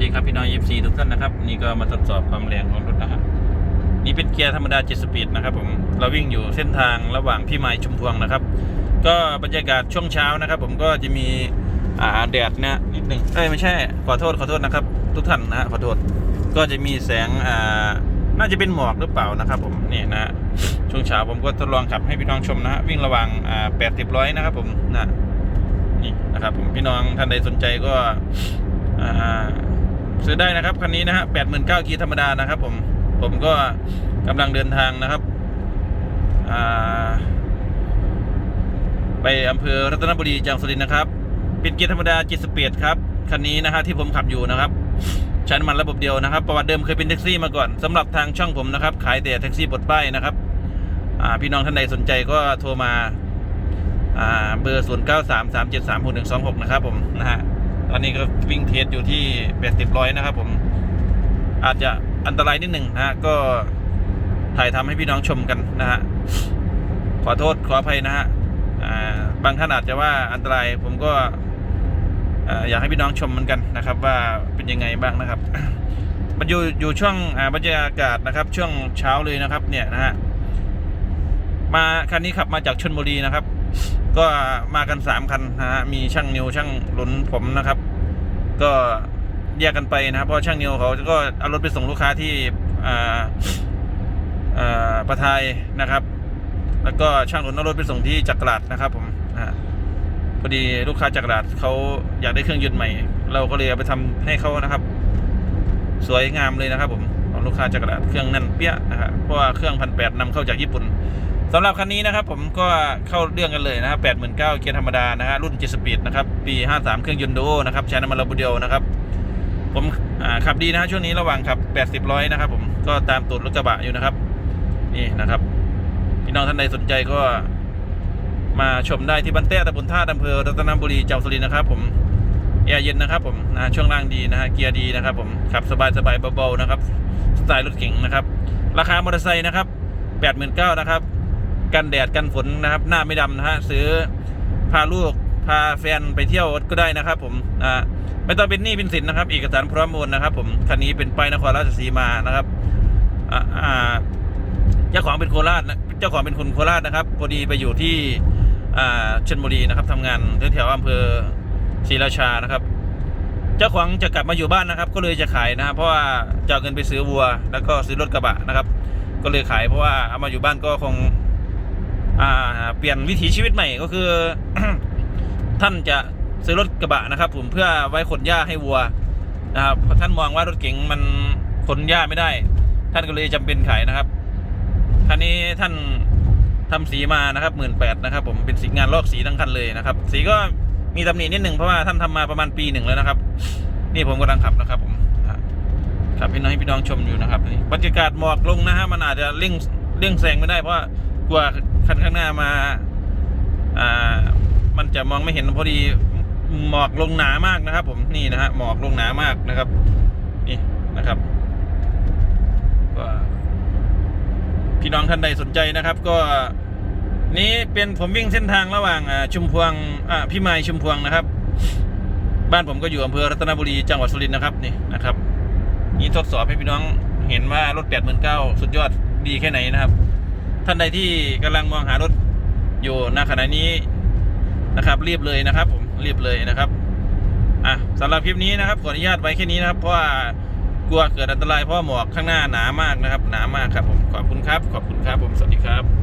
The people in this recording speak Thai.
ดีครับพี่น้อง FC ทุกท่านนะครับ นี่ก็มาทดสอบความแรงของรถนะครับนี่เป็นเกียร์ธรรมดา7สปีดนะครับผมเราวิ่งอยู่เส้นทางระหว่างพี่ไม้ชุมพวงนะครับ ก็บรรยากาศช่วงเช้านะครับ ผมก็จะมีอ่าแดดนะนิดหนึ่งเอ้ยไม่ใช่ขอโทษขอโทษนะครับ ทุกท่านนะฮะขอโทษก็จะมีแสงอ่าน่าจะเป็นหมอกหรือเปล่านะครับ ผมนี่นะฮะช่วงเช้าผมก็ทดลองขับให้พี่น้องชมนะฮะวิ่งระหว่างอ่า80ร้อยนะครับ ผมนะนี่นะครับผมพี่น้องท่านใดสนใจก็อ่า ซื้อได้นะครับคันนี้นะฮะแปดหมื่นเก้ากีธรรมดานะครับ ผมผมก็กำลังเดินทางนะครับไปอำเภอรัตนบุรีจังหวัดสุรินทร์นะครับ เป็นเกียร์ธรรมดาจิตสเปียดครับคันนี้นะฮะที่ผมขับอยู่นะครับใช้น้ำมันระบบเดียวนะครับ ประวัติเดิมเคยเป็นแท็กซี่มาก่อนสำหรับทางช่องผมนะครับ ขายแต่แท็กซี่บดป้ายนะครับพี่น้องท่านใดสนใจก็โทรมาอ่าเบอร์ 0 9 3 3 7 3 6 1 2 6 นะครับผมนะฮะ ตอนนี้ก็วิ่งเทสอยู่ที่แปดสิบร้อยนะครับผมอาจจะอันตรายนิดหนึ่งนะฮะก็ถ่ายทำให้พี่น้องชมกันนะฮะขอโทษขออภัยนะฮะบางท่านอาจจะว่าอันตรายผมก็อ่าอยากให้พี่น้องชมเหมือนกันนะครับ ว่าเป็นยังไงบ้างนะครับ มันอยู่อยู่ช่วงอาบรรยากาศนะครับ ช่วงเช้าเลยนะครับ เนี่ยนะฮะมาคันนี้ขับมาจากชนบุรีนะครับ ก็มากันสามคันนะฮะมีช่างนิวช่างหลุนผมนะครับ ก็แยกกันไปนะครับเพราะช่างนิวเขาก็เอารถไปส่งลูกค้าที่อ่าอ่าประทายนะครับ แล้วก็ช่างหลุนเอารถไปส่งที่จักราดนะครับ ผมพอดีลูกค้าจักราดเขาอยากได้เครื่องยนต์ใหม่ เราก็เลยเอาไปทำให้เขานะครับ สวยงามเลยนะครับ ผมของลูกค้าจักราดเครื่องนั่นเปี้ยนะครับเพราะว่าเครื่องพันแปดนำเข้าจากญี่ปุ่น สำหรับคันนี้นะครับผมก็เข้าเรื่องกันเลยนะครับแปดหมื่นเก้าเกียร์ธรรมดานะฮะรุ่นเจ็สปีดนะครับปีห้าสามเครื่องยนต์ดูโอนะครับใช้น้ำมันระบบเดียวนะครับ ผมขับดีนะช่วงนี้ระหว่างขับแปดสิบร้อยนะครับผมก็ตามตูดรถกระบะอยู่นะครับ นี่นะครับพี่น้องท่านใดสนใจก็มาชมได้ที่บันเต้ตำบลท่าอำเภอรัตนบุรีจังหวัดสุรินทร์นะครับ ผมแอร์เย็นนะครับผมนะช่วงล่างดีนะฮะเกียร์ดีนะครับ ผมขับสบายสบายเบาๆนะครับสไตล์รถเก๋งนะครับ ราคามอเตอร์ไซค์นะครับแปดหมื่นเก้านะครับ กันแดดกันฝนนะครับ หน้าไม่ดำนะฮะซื้อพาลูกพาแฟนไปเที่ยวก็ได้นะครับ ผมอ่าไม่ต้องเป็นหนี้เป็นสินนะครับเอกสารพร้อมโอนนะครับ ผมคันนี้เป็นป้ายนครราชสีมานะครับอ่าเจ้าของเป็นโคราชนะเจ้าของเป็นคนโคราชนะครับพอดีไปอยู่ที่อ่าชลบุรีนะครับทำงานแถวๆอำเภอศรีราชานะครับเจ้าของจะกลับมาอยู่บ้านนะครับ ก็เลยจะขายนะครับเพราะว่าจะเอาเงินไปซื้อวัว แล้วก็ซื้อรถกระบะนะครับ ก็เลยขายเพราะว่าเอามาอยู่บ้านก็คง เปลี่ยนวิถีชีวิตใหม่ก็คือ ท่านจะซื้อรถกระบะนะครับ ผมเพื่อไว้ขนหญ้าให้วัวนะครับเพราะท่านมองว่ารถเก๋งมันขนหญ้าไม่ได้ ท่านก็เลยจำเป็นขายนะครับคันนี้ท่านทำสีมานะครับหมื่นแปดนะครับ ผมเป็นสีงานลอกสีทั้งคันเลยนะครับ สีก็มีตำหนินิดหนึ่งเพราะว่าท่านทำมาประมาณปีหนึ่งแล้วนะครับ นี่ผมกำลังขับนะครับ ผมครับพี่น้องให้พี่น้องชมอยู่นะครับบรรยากาศหมอกลงนะฮะมันอาจจะเร่งเร่งแซงไม่ได้เพราะว่ากลัว คันข้างหน้ามา อ่า มันจะมองไม่เห็นพอดีหมอกลงหนามากนะครับ ผมนี่นะฮะหมอกลงหนามากนะครับ นี่นะครับก็พี่น้องท่านใดสนใจนะครับ ก็นี้เป็นผมวิ่งเส้นทางระหว่างชุมพวงอ่าพี่ไม้ชุมพวงนะครับ บ้านผมก็อยู่อำเภอรัตนบุรีจังหวัดสุรินทร์นะครับนี่นะครับ นี่ทดสอบให้พี่น้องเห็นว่ารถแปดหมื่นเก้าสุดยอดดีแค่ไหนนะครับ ท่านใดที่กำลังมองหารถอยู่ณขณะนี้นะครับรีบเลยนะครับ ผมรีบเลยนะครับอะสำหรับคลิปนี้นะครับขออนุญาตไว้แค่นี้นะครับ เพราะว่ากลัวเกิดอันตรายเพราะหมอกข้างหน้าหนามากนะครับ หนามากครับผมขอบคุณครับ ขอบคุณครับผมสวัสดีครับ